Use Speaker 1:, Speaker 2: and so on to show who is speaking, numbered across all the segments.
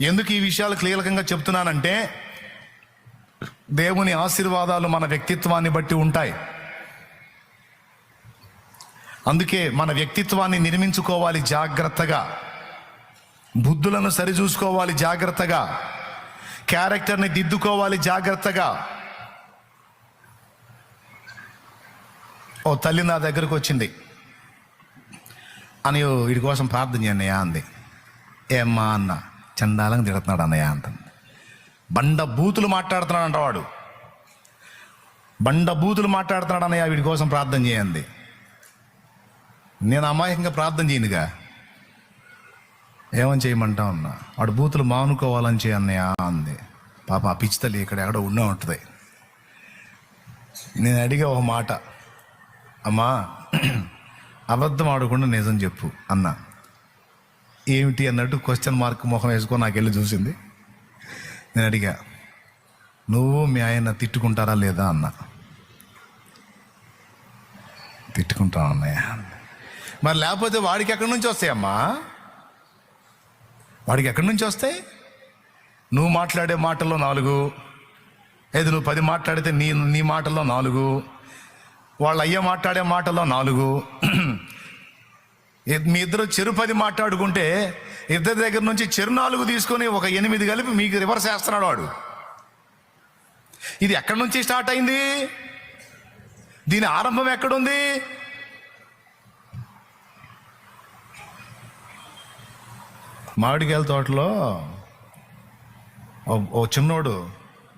Speaker 1: ఎందుకు ఈ విషయాలు కీలకంగా చెప్తున్నానంటే దేవుని ఆశీర్వాదాలు మన వ్యక్తిత్వాన్ని బట్టి ఉంటాయి. అందుకే మన వ్యక్తిత్వాన్ని నిర్మించుకోవాలి జాగ్రత్తగా. బుద్ధులను సరిచూసుకోవాలి జాగ్రత్తగా. క్యారెక్టర్ని దిద్దుకోవాలి జాగ్రత్తగా. ఓ తల్లి నా దగ్గరకు వచ్చింది. అని వీడి కోసం ప్రార్థన చేయండి అంది. ఏమ్మా అన్నా. చండాలంగా తిడుతున్నాడు అన్నయ్య అంటుంది బండ బూతులు మాట్లాడుతున్నాడు అంట వాడు. బండ బూతులు మాట్లాడుతున్నాడు అన్నయ్య వీడి కోసం ప్రార్థన చేయండి. నేను అమాయకంగా ప్రార్థన చేయనుగా. ఏమని చేయమంటా ఉన్నా వాడు బూతులు మానుకోవాలని చేయ అన్నయ్య అంది. పాప ఆ పిచ్చితల్లి ఇక్కడ ఎక్కడో ఉండే ఉంటుంది. నేను అడిగే ఒక మాట. అమ్మా అబద్ధం ఆడకుండా నిజం చెప్పు అన్న. ఏమిటి అన్నట్టు క్వశ్చన్ మార్క్ ముఖం వేసుకొని నాకు వెళ్ళి చూసింది. నేను అడిగా నువ్వు మీ ఆయన తిట్టుకుంటారా లేదా? అన్న. తిట్టుకుంటా అన్నయ్య. మరి లేకపోతే వాడికి ఎక్కడి నుంచి వస్తాయమ్మా వాడికి ఎక్కడి నుంచి వస్తాయి? నువ్వు మాట్లాడే మాటల్లో నాలుగు. ఏది నువ్వు పది మాట్లాడితే నీ నీ మాటల్లో నాలుగు. వాళ్ళ అయ్య మాట్లాడే మాటల్లో నాలుగు. మీ ఇద్దరు చెరు పది మాట్లాడుకుంటే ఇద్దరి దగ్గర నుంచి చెరు నాలుగు తీసుకొని ఒక ఎనిమిది కలిపి మీకు రివర్స్ చేస్తున్నాడు వాడు. ఇది ఎక్కడి నుంచి స్టార్ట్ అయింది? దీని ఆరంభం ఎక్కడుంది? మామిడికాయల తోటలో ఓ- ఓ చిన్నోడు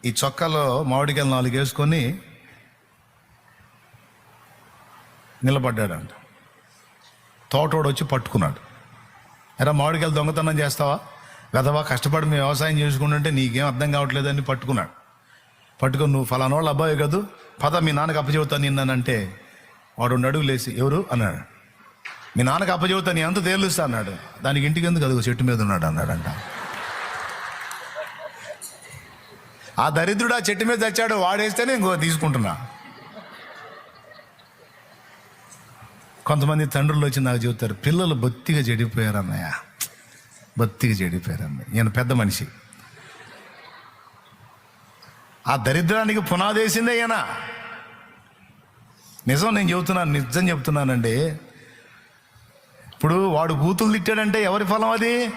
Speaker 1: ఈ చొక్కాలో మామిడికాయలు నాలుగు వేసుకొని నిలబడ్డాడంట. తోటోడు వచ్చి పట్టుకున్నాడు. ఎరా మామిడికాయలు దొంగతనం చేస్తావా? గదవా కష్టపడి మేము వ్యవసాయం చేసుకుంటుంటే నీకేం అర్థం కావట్లేదని పట్టుకున్నాడు. పట్టుకొని నువ్వు ఫలానా వాళ్ళు అబ్బాయి కదూ? పద మీ నాన్నకి అప్పచెబుతాను నిన్నానంటే వాడు నడువు లేచి ఎవరు? అన్నాడు. మీ నాన్నకి అప్పచెబుతాను నీ అంత తేలుస్తా అన్నాడు. దానికి ఇంటికి ఎందుకు అదిగో చెట్టు మీద ఉన్నాడు అన్నాడంట. ఆ దరిద్రుడు ఆ చెట్టు మీద తెచ్చాడు వాడేస్తేనే ఇంకో తీసుకుంటున్నా. కొంతమంది తండ్రులు వచ్చి నాకు చెబుతారు పిల్లలు బొత్తిగా చెడిపోయారు అన్నయ్య. బొత్తిగా చెడిపోయారు అన్నయ్య. ఈయన పెద్ద మనిషి. ఆ దరిద్రానికి పునాదేసిందే ఈయన. నిజం నేను చెబుతున్నాను నిజం చెప్తున్నానండి ఇప్పుడు వాడు బూతులు తిట్టాడంటే ఎవరి ఫలం అది?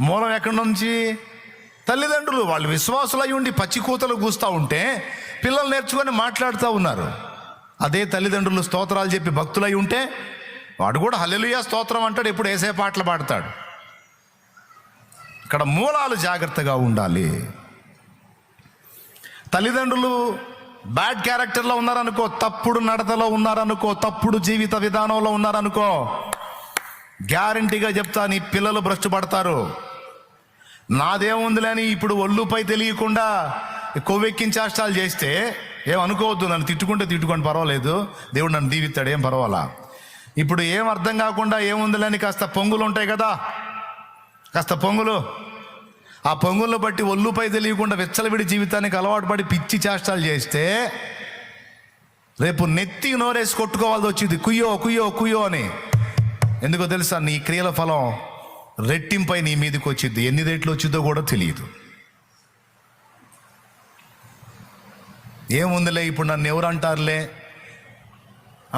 Speaker 1: మూలం ఎక్కడి నుంచి? తల్లిదండ్రులు వాళ్ళు విశ్వాసులై ఉండి పచ్చి కూతలు కూస్తూ ఉంటే పిల్లలు నేర్చుకొని మాట్లాడుతూ ఉన్నారు. అదే తల్లిదండ్రులు స్తోత్రాలు చెప్పి భక్తులై ఉంటే వాడు కూడా హల్లెలూయా స్తోత్రం అంటాడు ఎప్పుడు వేసే పాటలు పాడతాడు. ఇక్కడ మూలాలు జాగ్రత్తగా ఉండాలి. తల్లిదండ్రులు బ్యాడ్ క్యారెక్టర్లో ఉన్నారనుకో తప్పుడు నడతలో ఉన్నారనుకో తప్పుడు జీవిత విధానంలో ఉన్నారనుకో గ్యారంటీగా చెప్తా నీ పిల్లలు భ్రష్టు పడతారు. నాదేముందిలేని ఇప్పుడు ఒళ్ళుపై తెలియకుండా కొవ్వెక్కించేష్టాలు చేస్తే ఏమనుకోవద్దు నన్ను తిట్టుకుంటే తిట్టుకోండి పర్వాలేదు. దేవుడు నన్ను దీవిస్తాడు ఏం పర్వాలా? ఇప్పుడు ఏం అర్థం కాకుండా ఏముందిలేని కాస్త పొంగులు ఉంటాయి కదా? కాస్త పొంగులు. ఆ పొంగులను బట్టి ఒళ్ళుపై తెలియకుండా విచ్చలవిడి జీవితానికి అలవాటు పడి పిచ్చి చేష్టాలు చేస్తే రేపు నెత్తి నోరేసి కొట్టుకోవాల్సి వచ్చింది. కుయ్యో కుయ్యో కుయ్యో అని. ఎందుకో తెలుసా? నీ క్రియల ఫలం రెట్టింపై నీ మీదకి వచ్చింది. ఎన్ని రేట్లు వచ్చిందో కూడా తెలియదు. ఏముందిలే ఇప్పుడు నన్ను ఎవరు అంటారులే?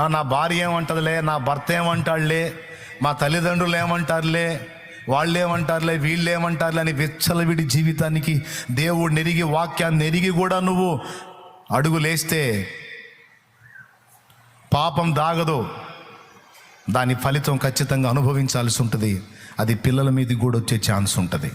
Speaker 1: నా భార్య ఏమంటుందిలే నా భర్త ఏమంటాడులే మా తల్లిదండ్రులు ఏమంటారులే వాళ్ళు ఏమంటారులే వీళ్ళు ఏమంటారులే అని విచ్చలవిడి జీవితానికి దేవుడు నెరిగి వాక్యాన్ని నెరిగి కూడా నువ్వు అడుగులేస్తే పాపం దాగదు. దాని ఫలితం ఖచ్చితంగా అనుభవించాల్సి ఉంటుంది. అది పిల్లల మీద కూడా వచ్చే ఛాన్స్ ఉంటుంది.